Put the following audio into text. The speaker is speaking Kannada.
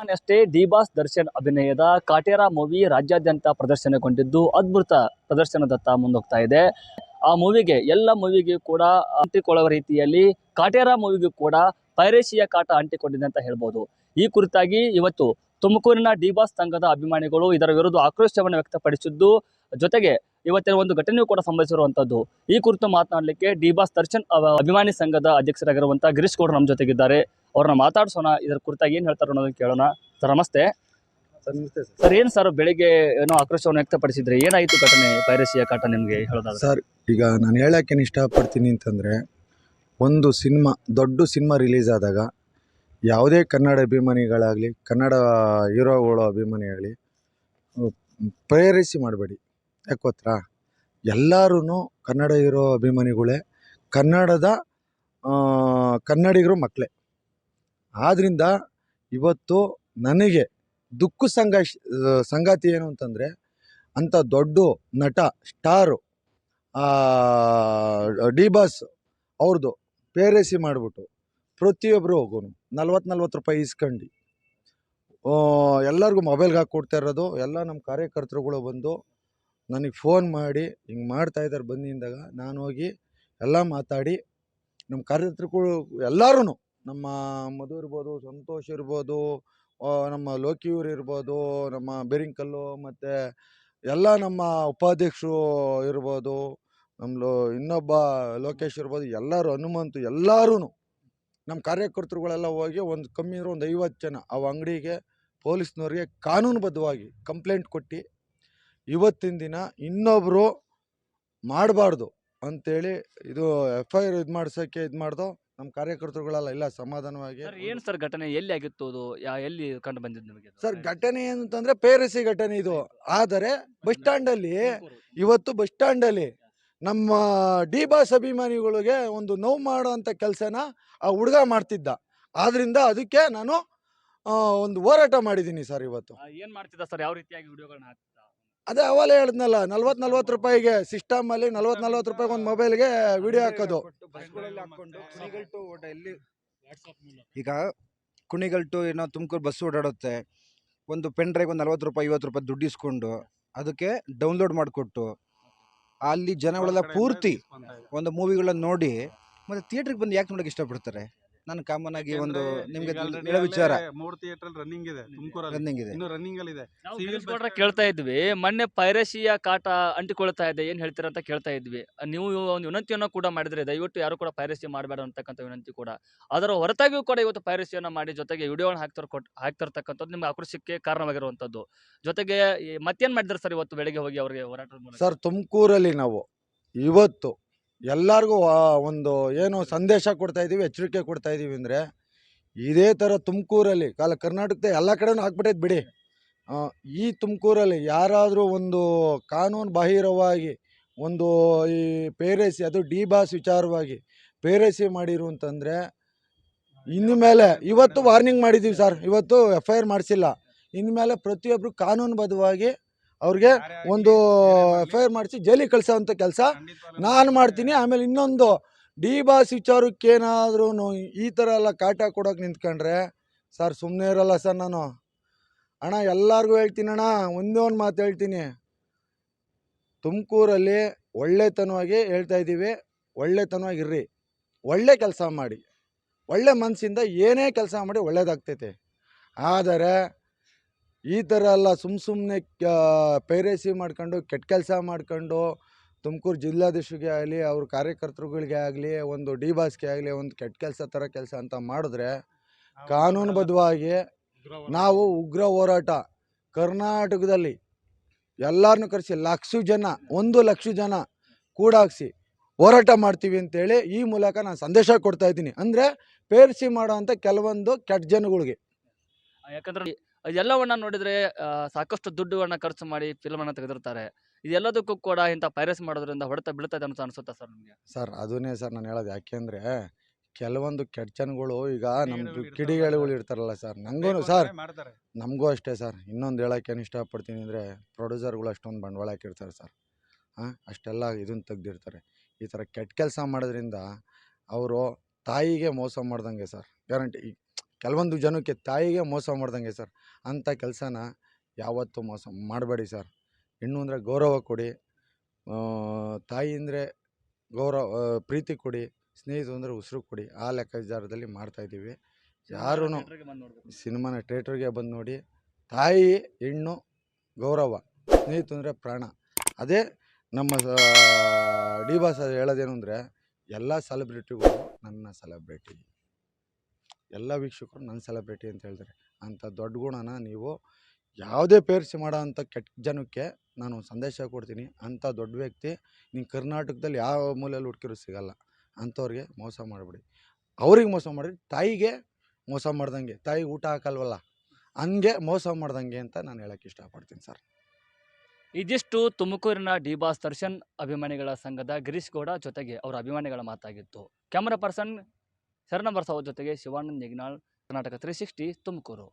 ಅಷ್ಟೇ ಡಿ ಬಾಸ್ ದರ್ಶನ್ ಅಭಿನಯದ ಕಾಟೇರ ಮೂವಿ ರಾಜ್ಯಾದ್ಯಂತ ಪ್ರದರ್ಶನಗೊಂಡಿದ್ದು ಅದ್ಭುತ ಪ್ರದರ್ಶನದತ್ತ ಮುಂದೋಗ್ತಾ ಇದೆ. ಆ ಮೂವಿಗೆ ಎಲ್ಲ ಮೂವಿಗೆ ಕೂಡ ಅಂಟಿಕೊಳ್ಳುವ ರೀತಿಯಲ್ಲಿ ಕಾಟೇರ ಮೂವಿಗೂ ಕೂಡ ಪೈರೇಸಿಯ ಕಾಟ ಅಂಟಿಕೊಂಡಿದೆ ಅಂತ ಹೇಳ್ಬೋದು. ಈ ಕುರಿತಾಗಿ ಇವತ್ತು ತುಮಕೂರಿನ ಡಿಬಾಸ್ ಸಂಘದ ಅಭಿಮಾನಿಗಳು ಇದರ ವಿರುದ್ಧ ಆಕ್ರೋಶವನ್ನು ವ್ಯಕ್ತಪಡಿಸಿದ್ದು, ಜೊತೆಗೆ ಇವತ್ತಿನ ಒಂದು ಘಟನೆಯೂ ಕೂಡ ಸಂಭವಿಸಿರುವಂಥದ್ದು ಈ ಕುರಿತು ಮಾತನಾಡಲಿಕ್ಕೆ ಡಿಬಾಸ್ ದರ್ಶನ್ ಅಭಿಮಾನಿ ಸಂಘದ ಅಧ್ಯಕ್ಷರಾಗಿರುವಂತಹ ಗಿರೀಶ್ ಗೌಡ್ರು ನಮ್ಮ ಜೊತೆಗಿದ್ದಾರೆ. ಅವ್ರನ್ನ ಮಾತಾಡ್ಸೋಣ ಇದರ ಕುರಿತಾಗಿ ಏನು ಹೇಳ್ತಾರೆ ಅನ್ನೋದನ್ನ ಕೇಳೋಣ. ಸರ್ ನಮಸ್ತೆ. ಸರ್ ನಮಸ್ತೆ ಸರ್. ಸರ್ ಏನ್ ಸರ್ ಬೆಳಿಗ್ಗೆ ಏನೋ ಆಕ್ರೋಶವನ್ನು ವ್ಯಕ್ತಪಡಿಸಿದ್ರೆ? ಏನಾಯ್ತು ಘಟನೆ ಪೈರಸಿಯ ಕಾಟ ನಿಮಗೆ ಹೇಳೋದಾದ್ರೆ? ಸರ್ ಈಗ ನಾನು ಹೇಳೋಕ್ಕೇನು ಇಷ್ಟಪಡ್ತೀನಿ ಅಂತಂದರೆ ಒಂದು ಸಿನಿಮಾ ದೊಡ್ಡ ಸಿನಿಮಾ ರಿಲೀಸ್ ಆದಾಗ ಯಾವುದೇ ಕನ್ನಡ ಅಭಿಮಾನಿಗಳಾಗಲಿ ಕನ್ನಡ ಹೀರೋಗಳು ಅಭಿಮಾನಿ ಆಗಲಿ ಪ್ರೇರಿಸಿ ಮಾಡಬೇಡಿ. ಯಾಕೋತ್ರ ಎಲ್ಲರೂ ಕನ್ನಡ ಹೀರೋ ಅಭಿಮಾನಿಗಳೇ ಕನ್ನಡದ ಕನ್ನಡಿಗರು ಮಕ್ಕಳೇ ಆದ್ದರಿಂದ ಇವತ್ತು ನನಗೆ ದುಃಖ ಸಂಗ ಸಂಗಾತಿ ಏನು ಅಂತಂದರೆ ಅಂಥ ದೊಡ್ಡ ನಟ ಸ್ಟಾರು ಡಿ ಬಾಸ್ ಅವ್ರದ್ದು ಪೇರೇಸಿ ಮಾಡಿಬಿಟ್ಟು ಪ್ರತಿಯೊಬ್ಬರು ಹೋಗೋನು. ನಲ್ವತ್ತು ನಲ್ವತ್ತು ರೂಪಾಯಿ ಇಸ್ಕೊಂಡು ಎಲ್ಲರಿಗೂ ಮೊಬೈಲ್ಗೆ ಹಾಕಿ ಕೊಡ್ತಾ ಇರೋದು. ಎಲ್ಲ ನಮ್ಮ ಕಾರ್ಯಕರ್ತರುಗಳು ಬಂದು ನನಗೆ ಫೋನ್ ಮಾಡಿ, ಹಿಂಗೆ ಮಾಡ್ತಾ ಇದ್ದಾರೆ ಬಂದಿಂದಾಗ ನಾನು ಹೋಗಿ ಎಲ್ಲ ಮಾತಾಡಿ ನಮ್ಮ ಕಾರ್ಯಕರ್ತರುಗಳು ಎಲ್ಲರೂ ನಮ್ಮ ಮಧು ಇರ್ಬೋದು, ಸಂತೋಷ್ ಇರ್ಬೋದು ನಮ್ಮ ಲೋಕಿಯೂರ್ ಇರ್ಬೋದು, ನಮ್ಮ ಬೆರಿಂಕಲ್ಲು ಮತ್ತು ಎಲ್ಲ ನಮ್ಮ ಉಪಾಧ್ಯಕ್ಷರು ಇರ್ಬೋದು ನಮ್ಮ ಇನ್ನೊಬ್ಬ ಲೋಕೇಶ್ ಇರ್ಬೋದು, ಎಲ್ಲರೂ ಹನುಮಂತು ಎಲ್ಲರೂ ನಮ್ಮ ಕಾರ್ಯಕರ್ತರುಗಳೆಲ್ಲ ಹೋಗಿ ಒಂದು ಕಮ್ಮಿ ಅಂದ್ರೆ ಒಂದು ಐವತ್ತು ಜನ ಆ ಅಂಗಡಿಗೆ ಪೊಲೀಸ್ನವ್ರಿಗೆ ಕಾನೂನುಬದ್ಧವಾಗಿ ಕಂಪ್ಲೇಂಟ್ ಕೊಟ್ಟು ಇವತ್ತಿನ ದಿನ ಇನ್ನೊಬ್ಬರು ಮಾಡಬಾರ್ದು ಅಂತೇಳಿ ಇದು ಎಫ್ ಐ ಆರ್ ಇದು ಮಾಡ್ಸೋಕ್ಕೆ ಇದು ಮಾಡ್ದೋ ನಮ್ಮ ಕಾರ್ಯಕರ್ತರುಗಳೆಲ್ಲ ಇಲ್ಲ ಸಮಾಧಾನವಾಗಿ ಸರ್ ಏನ್ ಸರ್ ಘಟನೆ? ಎಲ್ಲಿ ಆಗಿತ್ತು ಅದು? ಯಾ ಎಲ್ಲಿ ಕಂಡು ಬಂದಿದ್ದು ನಿಮಗೆ ಅದು? ಸರ್ ಘಟನೆ ಅಂತಂದ್ರೆ ಪೇರಸಿ ಘಟನೆ ಇದು. ಆದರೆ ಬಸ್ ಸ್ಟ್ಯಾಂಡಲ್ಲಿ ಇವತ್ತು ಬಸ್ ಸ್ಟ್ಯಾಂಡಲ್ಲಿ ನಮ್ಮ ಡಿ ಬಾಸ್ ಅಭಿಮಾನಿಗಳಿಗೆ ಒಂದು ನೋವು ಮಾಡುವಂಥ ಕೆಲಸನ ಆ ಹುಡುಗ ಮಾಡ್ತಿದ್ದ. ಆದ್ರಿಂದ ಅದಕ್ಕೆ ನಾನು ಆ, ಒಂದು ಹೋರಾಟ ಮಾಡಿದ್ದೀನಿ ಸರ್ ಇವತ್ತು. ಏನು ಏನ್ ಮಾಡ್ತಿದ್ದ ಸರ್? ಯಾವ ರೀತಿಯಾಗಿ ವಿಡಿಯೋಗಳನ್ನ ಹಾಕ್ತಿದ್ದ? ಅದೇ ಅವಾಗಲೇ ಹೇಳಿದ್ನಲ್ಲ ನಲ್ವತ್ತು ನಲ್ವತ್ತು ರೂಪಾಯಿಗೆ ಸಿಸ್ಟಮಲ್ಲಿ ನಲ್ವತ್ತು ನಲ್ವತ್ತು ರೂಪಾಯಿಗೆ ಒಂದು ಮೊಬೈಲ್ಗೆ ವಿಡಿಯೋ ಹಾಕೋದು. ಈಗ ಕುಣಿಗಲ್ ಟು ಏನೋ ತುಮಕೂರು ಬಸ್ ಓಡಾಡುತ್ತೆ. ಒಂದು ಪೆನ್ ಡ್ರೈವ್ ಒಂದು ನಲ್ವತ್ತು ರೂಪಾಯಿ ಐವತ್ತು ರೂಪಾಯಿ ದುಡ್ಡು ಇಸ್ಕೊಂಡು ಅದಕ್ಕೆ ಡೌನ್ಲೋಡ್ ಮಾಡಿಕೊಟ್ಟು ಅಲ್ಲಿ ಜನಗಳೆಲ್ಲ ಪೂರ್ತಿ ಒಂದು ಮೂವಿಗಳನ್ನ ನೋಡಿ ಮತ್ತೆ ಥಿಯೇಟ್ರಿಗೆ ಬಂದು ಯಾಕೆ ನೋಡಕ್ಕೆ ಇಷ್ಟಪಡ್ತಾರೆ? ನಾನು ಕಾಮನ್ ಆಗಿ ಒಂದು ನಿಮ್ಗೆ ಹೇಳೋ ವಿಚಾರ. ಮೂರು ಥಿಯೇಟರ್ ರನ್ನಿಂಗ್ ಇದೆ ತುಮಕೂರಲ್ಲಿ. ರನ್ನಿಂಗ್ ಇದೆ. ಇನ್ನು ರನ್ನಿಂಗ್ ಅಲ್ಲಿ ಇದೆ. ಸಿವಿಲ್ stand- ಕೇಳ್ತಾ ಇದ್ವಿ ಮೊನ್ನೆ ಪೈರಸಿಯ ಕಾಟ ಅಂಟಿಕೊಳ್ತಾ ಇದೆ ಏನ್ ಹೇಳ್ತೀರಾ ಅಂತ ಕೇಳ್ತಾ ಇದ್ವಿ. ನೀವು ಒಂದು ವಿನಂತಿಯನ್ನ ಕೂಡ ಮಾಡಿದ್ರೆ ದಯವಿಟ್ಟು ಯಾರು ಕೂಡ ಪೈರಸಿ ಮಾಡಬೇಡ ಅಂತಕ್ಕಂಥ ವಿನಂತಿ ಕೂಡ. ಅದರ ಹೊರತಾಗಿಯೂ ಕೂಡ ಇವತ್ತು ಪೈರಸಿಯನ್ನು ಮಾಡಿ ಜೊತೆಗೆ ವಿಡಿಯೋ ಹಾಕ್ತಾರ ಕೊಟ್ ಹಾಕ್ತಿರ್ತಕ್ಕಂಥದ್ದು ನಿಮ್ಗೆ ಆಕ್ರೋಶಕ್ಕೆ ಕಾರಣವಾಗಿರುವಂಥದ್ದು. ಜೊತೆಗೆ ಮತ್ತೇನು ಮತ್ತೇನ್ ಮಾಡಿದ್ರು ಸರ್ ಇವತ್ತು ಬೆಳಿಗ್ಗೆ ಹೋಗಿ ಅವರಿಗೆ ಹೋರಾಟ ಸರ್ ತುಮಕೂರಲ್ಲಿ ನಾವು ಇವತ್ತು ಎಲ್ಲರಿಗೂ ಒಂದು ಏನು ಸಂದೇಶ ಕೊಡ್ತಾ ಇದ್ದೀವಿ ಎಚ್ಚರಿಕೆ ಕೊಡ್ತಾ ಇದ್ದೀವಿ ಅಂದರೆ, ಇದೇ ಥರ ತುಮಕೂರಲ್ಲಿ, ಕಾಲ ಕರ್ನಾಟಕದ ಎಲ್ಲ ಕಡೆನೂ ಹಾಕ್ಬಿಟ್ಟೈತೆ ಬಿಡಿ. ಈ ತುಮಕೂರಲ್ಲಿ ಯಾರಾದರೂ ಒಂದು ಕಾನೂನು ಬಾಹಿರವಾಗಿ ಒಂದು ಈ ಪೇರೇಸಿ, ಅದು ಡಿ ಬಾಸ್ ವಿಚಾರವಾಗಿ ಪೇರೇಸಿ ಮಾಡಿರು ಅಂತಂದರೆ ಇನ್ನು ಮೇಲೆ ಇವತ್ತು ವಾರ್ನಿಂಗ್ ಮಾಡಿದ್ದೀವಿ ಸರ್, ಇವತ್ತು ಎಫ್ ಐ ಆರ್ ಮಾಡಿಸಿಲ್ಲ. ಇನ್ಮೇಲೆ ಪ್ರತಿಯೊಬ್ಬರು ಕಾನೂನುಬದ್ಧವಾಗಿ ಅವ್ರಿಗೆ ಒಂದು ಎಫ್ ಐ ಆರ್ ಮಾಡಿಸಿ ಜೈಲಿಗೆ ಕಳಿಸೋವಂಥ ಕೆಲಸ ನಾನು ಮಾಡ್ತೀನಿ. ಆಮೇಲೆ ಇನ್ನೊಂದು ಡಿ ಬಾಸ್ ವಿಚಾರಕ್ಕೆ ಏನಾದ್ರೂ ಈ ಥರ ಎಲ್ಲ ಕಾಟ ಕೊಡೋಕೆ ನಿಂತ್ಕೊಂಡ್ರೆ ಸರ್ ಸುಮ್ಮನೆ ಇರಲ್ಲ ಸರ್ ನಾನು. ಅಣ್ಣ ಎಲ್ಲರಿಗೂ ಹೇಳ್ತೀನಿ ಅಣ್ಣ ಒಂದೇ ಒಂದು ಮಾತು ಹೇಳ್ತೀನಿ. ತುಮಕೂರಲ್ಲಿ ಒಳ್ಳೆತನವಾಗಿ ಹೇಳ್ತಾ ಇದ್ದೀವಿ. ಒಳ್ಳೆತನವಾಗಿರ್ರಿ ಒಳ್ಳೆ ಕೆಲಸ ಮಾಡಿ. ಒಳ್ಳೆ ಮನಸ್ಸಿಂದ ಏನೇ ಕೆಲಸ ಮಾಡಿ ಒಳ್ಳೇದಾಗ್ತೈತೆ. ಆದರೆ ಈ ಥರ ಎಲ್ಲ ಸುಮ್ಮ ಸುಮ್ಮನೆ ಪೈರೇಸಿ ಮಾಡ್ಕೊಂಡು ಕೆಟ್ಟ ಕೆಲಸ ಮಾಡ್ಕೊಂಡು ತುಮಕೂರು ಜಿಲ್ಲಾಧೀಶರಿಗೆ ಆಗಲಿ ಅವ್ರ ಕಾರ್ಯಕರ್ತರುಗಳಿಗೆ ಆಗಲಿ ಒಂದು ಡಿ ಬಾಸ್ಗೆ ಆಗಲಿ ಒಂದು ಕೆಟ್ಟ ಕೆಲಸ ಥರ ಕೆಲಸ ಅಂತ ಮಾಡಿದ್ರೆ ಕಾನೂನುಬದ್ಧವಾಗಿ ನಾವು ಉಗ್ರ ಹೋರಾಟ ಕರ್ನಾಟಕದಲ್ಲಿ ಎಲ್ಲರನ್ನೂ ಕರೆಸಿ ಲಕ್ಷ ಜನ ಒಂದು ಲಕ್ಷ ಜನ ಕೂಡಾಕ್ಸಿ ಹೋರಾಟ ಮಾಡ್ತೀವಿ ಅಂತೇಳಿ ಈ ಮೂಲಕ ನಾನು ಸಂದೇಶ ಕೊಡ್ತಾ ಇದ್ದೀನಿ. ಅಂದರೆ ಪೇರ್ಸಿ ಮಾಡೋ ಅಂಥ ಕೆಲವೊಂದು ಕೆಟ್ಟ ಜನಗಳಿಗೆ. ಯಾಕಂದ್ರೆ ಎಲ್ಲವನ್ನ ನೋಡಿದ್ರೆ ಸಾಕಷ್ಟು ದುಡ್ಡುಗಳನ್ನ ಖರ್ಚು ಮಾಡಿ ಫಿಲ್ಮ್ ಅನ್ನ ತೆಗೆದಿರ್ತಾರೆ. ಇದೆಲ್ಲದಕ್ಕೂ ಕೂಡ ಇಂಥ ಪೈರಸ್ ಮಾಡೋದ್ರಿಂದ ಹೊಡೆತ ಬೀಳ್ತದೆ ಅಂತ ಅನ್ಸುತ್ತೆ ಸರ್ ನಿಮಗೆ? ಸರ್ ಅದನ್ನೇ ಸರ್ ನಾನು ಹೇಳೋದು. ಯಾಕೆಂದರೆ ಕೆಲವೊಂದು ಕೆಟ್ಟ ಜನಗಳು ಈಗ ನಮ್ಮದು ಕಿಡಿಗೇಡಿಗಳು ಕಿಡಿಗೇಡಿಗಳು ಇರ್ತಾರಲ್ಲ. ಸರ್. ನಂಗೂ ಸರ್ ನಮಗೂ ಅಷ್ಟೇ ಸರ್. ಇನ್ನೊಂದು ಹೇಳೋಕೆ ಏನು ಇಷ್ಟಪಡ್ತೀನಿ ಅಂದರೆ ಪ್ರೊಡ್ಯೂಸರ್ಗಳು ಅಷ್ಟೊಂದು ಬಂಡವಾಳ ಹಾಕಿರ್ತಾರೆ ಸರ್. ಹಾಂ ಅಷ್ಟೆಲ್ಲ ಇದನ್ನ ತೆಗ್ದಿರ್ತಾರೆ. ಈ ಥರ ಕೆಟ್ಟ ಕೆಲಸ ಮಾಡೋದ್ರಿಂದ ಅವರು ತಾಯಿಗೆ ಮೋಸ ಮಾಡ್ದಂಗೆ ಸರ್ ಗ್ಯಾರಂಟಿ. ಕೆಲವೊಂದು ಜನಕ್ಕೆ ತಾಯಿಗೆ ಮೋಸ ಮಾಡ್ದಂಗೆ ಸರ್. ಅಂಥ ಕೆಲಸನ ಯಾವತ್ತೂ ಮೋಸ ಮಾಡಬೇಡಿ ಸರ್. ಹೆಣ್ಣು ಅಂದರೆ ಗೌರವ ಕೊಡಿ. ತಾಯಿ ಅಂದರೆ ಗೌರವ ಪ್ರೀತಿ ಕೊಡಿ. ಸ್ನೇಹಿತರು ಅಂದರೆ ಉಸಿರು ಕೊಡಿ. ಆ ಲೆಕ್ಕಾಚಾರದಲ್ಲಿ ಮಾಡ್ತಾಯಿದ್ದೀವಿ ಯಾರೂ ಸಿನಿಮಾನ ಥಿಯೇಟ್ರಿಗೆ ಬಂದು ನೋಡಿ. ತಾಯಿ ಹೆಣ್ಣು ಗೌರವ ಸ್ನೇಹಿತ ಅಂದರೆ ಪ್ರಾಣ. ಅದೇ ನಮ್ಮ ಡಿ ಬಾಸ್ ಹೇಳೋದೇನು ಅಂದರೆ ಎಲ್ಲ ಸೆಲೆಬ್ರಿಟಿಗಳು ನನ್ನ ಸೆಲೆಬ್ರಿಟಿ ಎಲ್ಲ ವೀಕ್ಷಕರು ನನ್ನ ಸೆಲೆಬ್ರಿಟಿ ಅಂತ ಹೇಳ್ತಾರೆ ಅಂಥ ದೊಡ್ಡ ಗುಣನ ನೀವು ಯಾವುದೇ ಪೇರಿಸಿ ಮಾಡೋ ಅಂಥ ಕೆಟ್ಟ ಜನಕ್ಕೆ ನಾನು ಸಂದೇಶ ಕೊಡ್ತೀನಿ. ಅಂಥ ದೊಡ್ಡ ವ್ಯಕ್ತಿ ನೀವು ಕರ್ನಾಟಕದಲ್ಲಿ ಯಾವ ಮೂಲೆಯಲ್ಲಿ ಹುಡುಕಿರೋ ಸಿಗಲ್ಲ. ಅಂಥವ್ರಿಗೆ ಮೋಸ ಮಾಡಿಬಿಡಿ. ಅವ್ರಿಗೆ ಮೋಸ ಮಾಡಿ ತಾಯಿಗೆ ಮೋಸ ಮಾಡ್ದಂಗೆ. ತಾಯಿಗೆ ಊಟ ಹಾಕಲ್ವಲ್ಲ? ಹಂಗೆ ಮೋಸ ಮಾಡ್ದಂಗೆ ಅಂತ ನಾನು ಹೇಳೋಕ್ಕೆ ಇಷ್ಟಪಡ್ತೀನಿ ಸರ್. ಇದಿಷ್ಟು ತುಮಕೂರಿನ ಡಿ ಬಾಸ್ ದರ್ಶನ್ ಅಭಿಮಾನಿಗಳ ಸಂಘದ ಗಿರೀಶ್ ಗೌಡ ಜೊತೆಗೆ ಅವರ ಅಭಿಮಾನಿಗಳ ಮಾತಾಗಿತ್ತು. ಕ್ಯಾಮರಾ ಪರ್ಸನ್ ಶರಣ ಬರ್ಸವ ಜೊತೆಗೆ ಶಿವಾನಂದ ಯಜ್ನಾಳ್ ಕರ್ನಾಟಕ ತ್ರೀ ಸಿಕ್ಸ್ಟಿ ತುಮಕೂರು.